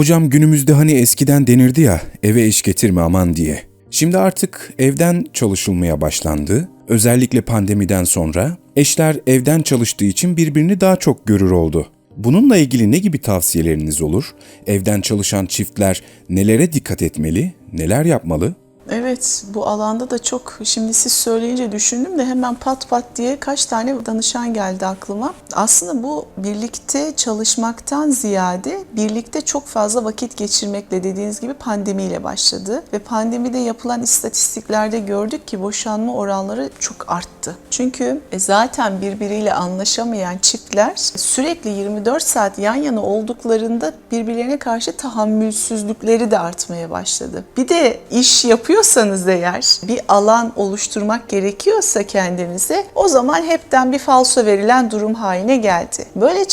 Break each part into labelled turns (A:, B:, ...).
A: Hocam günümüzde hani eskiden denirdi ya eve iş getirme aman diye. Şimdi artık evden çalışılmaya başlandı. Özellikle pandemiden sonra eşler evden çalıştığı için birbirini daha çok görür oldu. Bununla ilgili ne gibi tavsiyeleriniz olur? Evden çalışan çiftler nelere dikkat etmeli, neler yapmalı?
B: Evet, bu alanda da çok şimdi siz söyleyince düşündüm de hemen pat pat diye kaç tane danışan geldi aklıma. Aslında bu birlikte çalışmaktan ziyade birlikte çok fazla vakit geçirmekle dediğiniz gibi pandemiyle başladı. Ve pandemide yapılan istatistiklerde gördük ki boşanma oranları çok arttı. Çünkü e, zaten birbiriyle anlaşamayan çiftler sürekli 24 saat yan yana olduklarında birbirlerine karşı tahammülsüzlükleri de artmaya başladı. Bir de iş yapıyorsanız eğer bir alan oluşturmak gerekiyorsa kendinize o zaman hepten bir falso verilen durum haline geldi. Böyle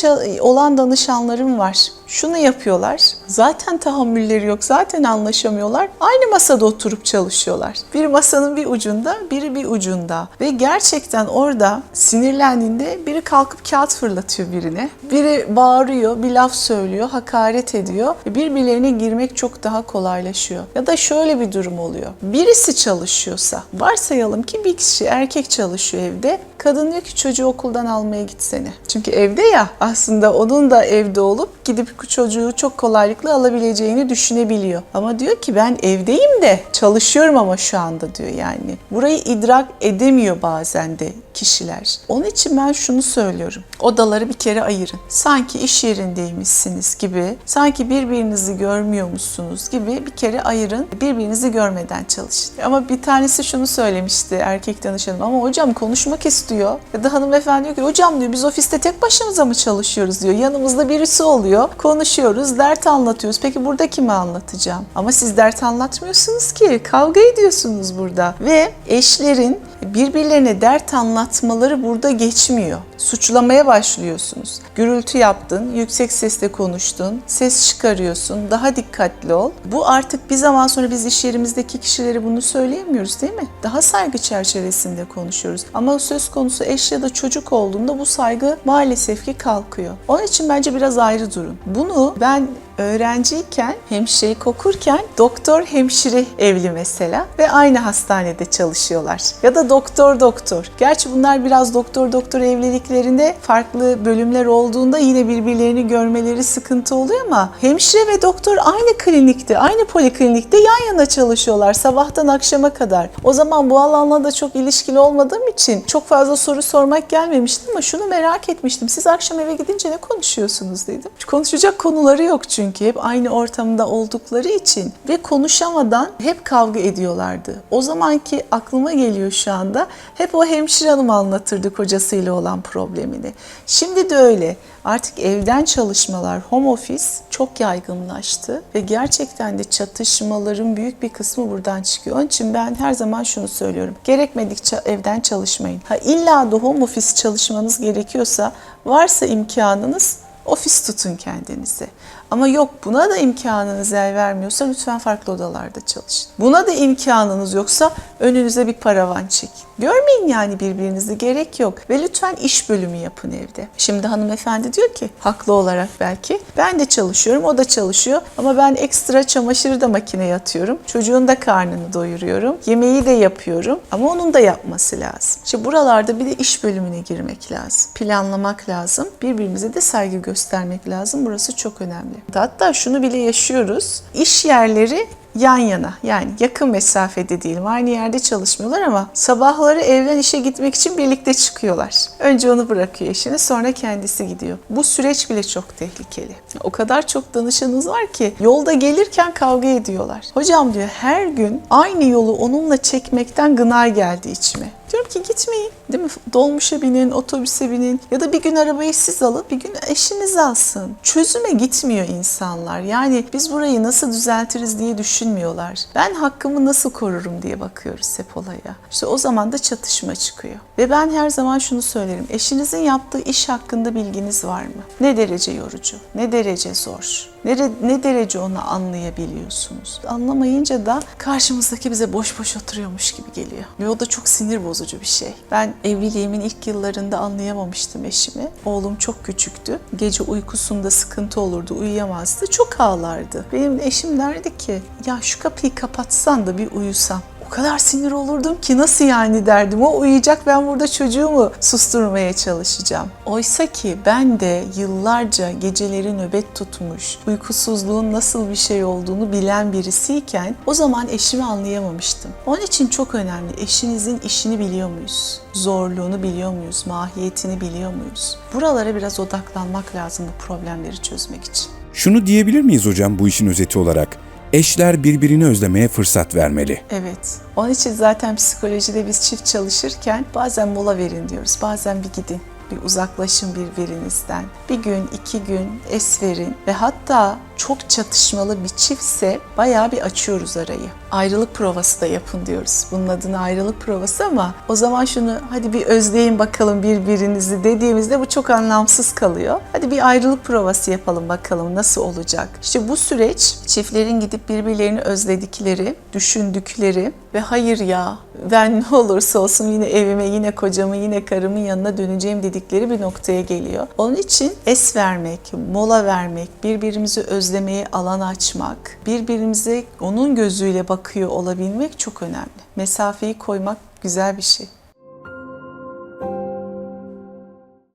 B: olan danışanlarım var. Şunu yapıyorlar. Zaten tahammülleri yok. Zaten anlaşamıyorlar. Aynı masada oturup çalışıyorlar. Bir masanın bir ucunda, biri bir ucunda. Ve gerçekten orada sinirlendiğinde biri kalkıp kağıt fırlatıyor birine. Biri bağırıyor, bir laf söylüyor, hakaret ediyor. Birbirlerine girmek çok daha kolaylaşıyor. Ya da şöyle bir durum oluyor. Birisi çalışıyorsa, varsayalım ki bir kişi erkek çalışıyor evde. Kadın diyor ki çocuğu okuldan almaya gitsene. Çünkü evde ya aslında onun da evde olup gidip çocuğu çok kolaylıkla alabileceğini düşünebiliyor. Ama diyor ki ben evdeyim de çalışıyorum ama şu anda diyor yani. Burayı idrak edemiyor bazen de kişiler. Onun için ben şunu söylüyorum. Odaları bir kere ayırın. Sanki iş yerindeymişsiniz gibi, sanki birbirinizi görmüyormuşsunuz gibi bir kere ayırın. Birbirinizi görmeden çalışın. Ama bir tanesi şunu söylemişti erkek danışanım. Ama hocam konuşmak istiyor. Ya da hanımefendi diyor ki hocam diyor biz ofiste tek başımıza mı çalışıyoruz diyor. Yanımızda birisi oluyor. Konuşuyoruz, dert anlatıyoruz. Peki burada kime anlatacağım? Ama siz dert anlatmıyorsunuz ki. Kavga ediyorsunuz burada. Ve eşlerin birbirlerine dert anlatmaları burada geçmiyor. Suçlamaya başlıyorsunuz. Gürültü yaptın, yüksek sesle konuştun, ses çıkarıyorsun, daha dikkatli ol. Bu artık bir zaman sonra biz iş yerimizdeki kişilere bunu söyleyemiyoruz değil mi? Daha saygı çerçevesinde konuşuyoruz. Ama söz konusu eş ya da çocuk olduğunda bu saygı maalesef ki kalkıyor. Onun için bence biraz ayrı durun. Bunu ben öğrenciyken, hemşireyi okurken doktor hemşire evli mesela ve aynı hastanede çalışıyorlar. Ya da doktor doktor. Gerçi bunlar biraz doktor doktor evliliklerinde farklı bölümler olduğunda yine birbirlerini görmeleri sıkıntı oluyor ama hemşire ve doktor aynı klinikte, aynı poliklinikte yan yana çalışıyorlar sabahtan akşama kadar. O zaman bu alanla da çok ilişkili olmadığım için çok fazla soru sormak gelmemişti ama şunu merak etmiştim. Siz akşam eve gidince ne konuşuyorsunuz dedim. Konuşacak konuları yok çünkü hep aynı ortamda oldukları için ve konuşamadan hep kavga ediyorlardı. O zamanki aklıma geliyor şu anda hep o hemşire hanım anlatırdı kocasıyla olan problemini. Şimdi de öyle. Artık evden çalışmalar, home office çok yaygınlaştı ve gerçekten de çatışmaların büyük bir kısmı buradan çıkıyor. Onun için ben her zaman şunu söylüyorum. Gerekmedikçe evden çalışmayın. Ha illa da home office çalışmanız gerekiyorsa varsa imkanınız ofis tutun kendinize. Ama yok buna da imkanınız el vermiyorsa lütfen farklı odalarda çalışın. Buna da imkanınız yoksa önünüze bir paravan çekin. Görmeyin yani birbirinizi gerek yok. Ve lütfen iş bölümü yapın evde. Şimdi hanımefendi diyor ki haklı olarak belki ben de çalışıyorum o da çalışıyor ama ben ekstra çamaşırı da makineye atıyorum. Çocuğun da karnını doyuruyorum. Yemeği de yapıyorum ama onun da yapması lazım. İşte buralarda bir de iş bölümüne girmek lazım. Planlamak lazım. Birbirimize de saygı göstermek lazım. Burası çok önemli. Hatta şunu bile yaşıyoruz. İş yerleri yan yana yani yakın mesafede diyelim aynı yerde çalışmıyorlar ama sabahları evden işe gitmek için birlikte çıkıyorlar. Önce onu bırakıyor eşini sonra kendisi gidiyor. Bu süreç bile çok tehlikeli. O kadar çok danışanınız var ki yolda gelirken kavga ediyorlar. Hocam diyor her gün aynı yolu onunla çekmekten gına geldi içime. Diyorum ki gitmeyin. Değil mi? Dolmuşa binin, otobüse binin ya da bir gün arabayı siz alın, bir gün eşiniz alsın. Çözüme gitmiyor insanlar. Yani biz burayı nasıl düzeltiriz diye düşünmüyorlar. Ben hakkımı nasıl korurum diye bakıyoruz hep olaya. İşte o zaman da çatışma çıkıyor. Ve ben her zaman şunu söylerim. Eşinizin yaptığı iş hakkında bilginiz var mı? Ne derece yorucu? Ne derece zor? Ne, ne derece onu anlayabiliyorsunuz? Anlamayınca da karşımızdaki bize boş boş oturuyormuş gibi geliyor. Ve o da çok sinir bozucu bir şey. Ben evliliğimin ilk yıllarında anlayamamıştım eşimi. Oğlum çok küçüktü. Gece uykusunda sıkıntı olurdu, uyuyamazdı. Çok ağlardı. Benim eşim derdi ki ya şu kapıyı kapatsan da bir uyusam. O kadar sinir olurdum ki nasıl yani derdim. O uyuyacak ben burada çocuğumu susturmaya çalışacağım. Oysa ki ben de yıllarca geceleri nöbet tutmuş, uykusuzluğun nasıl bir şey olduğunu bilen birisiyken o zaman eşimi anlayamamıştım. Onun için çok önemli. Eşinizin işini biliyor muyuz? Zorluğunu biliyor muyuz? Mahiyetini biliyor muyuz? Buralara biraz odaklanmak lazım bu problemleri çözmek için.
A: Şunu diyebilir miyiz hocam bu işin özeti olarak? Eşler birbirini özlemeye fırsat vermeli.
B: Evet. Onun için zaten psikolojide biz çift çalışırken bazen mola verin diyoruz. Bazen bir gidin. Bir uzaklaşın birbirinizden. Bir gün, iki gün es verin ve hatta çok çatışmalı bir çiftse bayağı bir açıyoruz arayı. Ayrılık provası da yapın diyoruz. Bunun adına ayrılık provası ama o zaman şunu hadi bir özleyin bakalım birbirinizi dediğimizde bu çok anlamsız kalıyor. Hadi bir ayrılık provası yapalım bakalım nasıl olacak. İşte bu süreç çiftlerin gidip birbirlerini özledikleri, düşündükleri ve hayır ya ben ne olursa olsun yine evime, yine kocamı, yine karımın yanına döneceğim dedikleri bir noktaya geliyor. Onun için es vermek, mola vermek, birbirimizi özlemeye alan açmak, birbirimize onun gözüyle bakıyor olabilmek çok önemli. Mesafeyi koymak güzel bir şey.